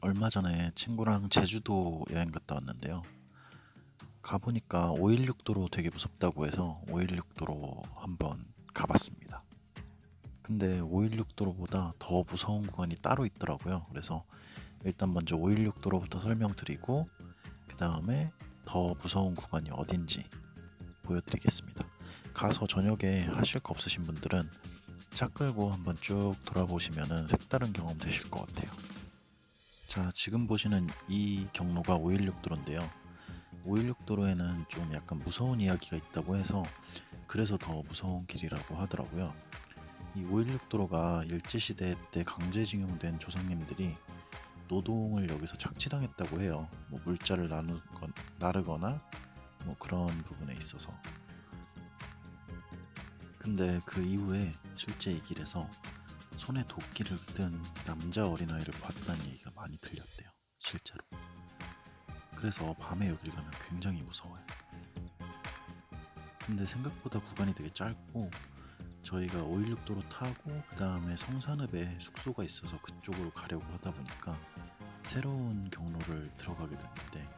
얼마 전에 친구랑 제주도 여행 갔다 왔는데요. 가보니까 516도로 되게 무섭다고 해서 516도로 한번 가봤습니다. 근데 516도로보다 더 무서운 구간이 따로 있더라고요. 그래서 일단 먼저 516도로부터 설명드리고 그 다음에 더 무서운 구간이 어딘지 보여드리겠습니다. 가서 저녁에 하실 거 없으신 분들은 차 끌고 한번 쭉 돌아보시면 색다른 경험 되실 것 같아요. 자, 지금 보시는 이 경로가 516 도로인데요. 516 도로에는 좀 약간 무서운 이야기가 있다고 해서 그래서 더 무서운 길이라고 하더라고요. 이 516 도로가 일제시대 때 강제징용된 조상님들이 노동을 여기서 착취당했다고 해요. 뭐 물자를 나누건, 나르거나 뭐 그런 부분에 있어서. 근데 그 이후에 실제 이 길에서 손에 도끼를 든 남자 어린아이를 봤다는 얘기가 많이 들렸대요. 실제로. 그래서 밤에 여길 가면 굉장히 무서워요. 근데 생각보다 구간이 되게 짧고 저희가 516도로 타고 그 다음에 성산읍에 숙소가 있어서 그쪽으로 가려고 하다 보니까 새로운 경로를 들어가게 됐는데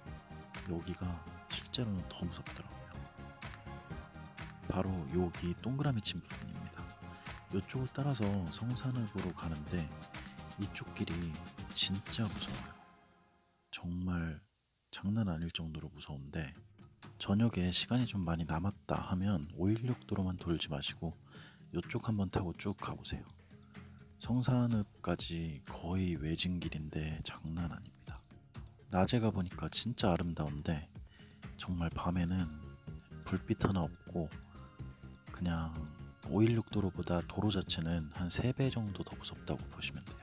여기가 실제로는 더 무섭더라고요. 바로 여기 동그라미 친 부분입니다. 이쪽을 따라서 성산읍으로 가는데 이쪽 길이 진짜 무서워요. 정말 장난 아닐 정도로 무서운데 저녁에 시간이 좀 많이 남았다 하면 516도로만 돌지 마시고 이쪽 한번 타고 쭉 가보세요. 성산읍까지 거의 외진 길인데 장난 아닙니다. 낮에 가보니까 진짜 아름다운데 정말 밤에는 불빛 하나 없고 그냥 516도로보다 도로 자체는 한 3배 정도 더 무섭다고 보시면 돼요.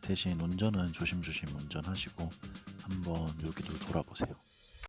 대신 운전은 조심조심 운전하시고 한번 여기도 돌아보세요.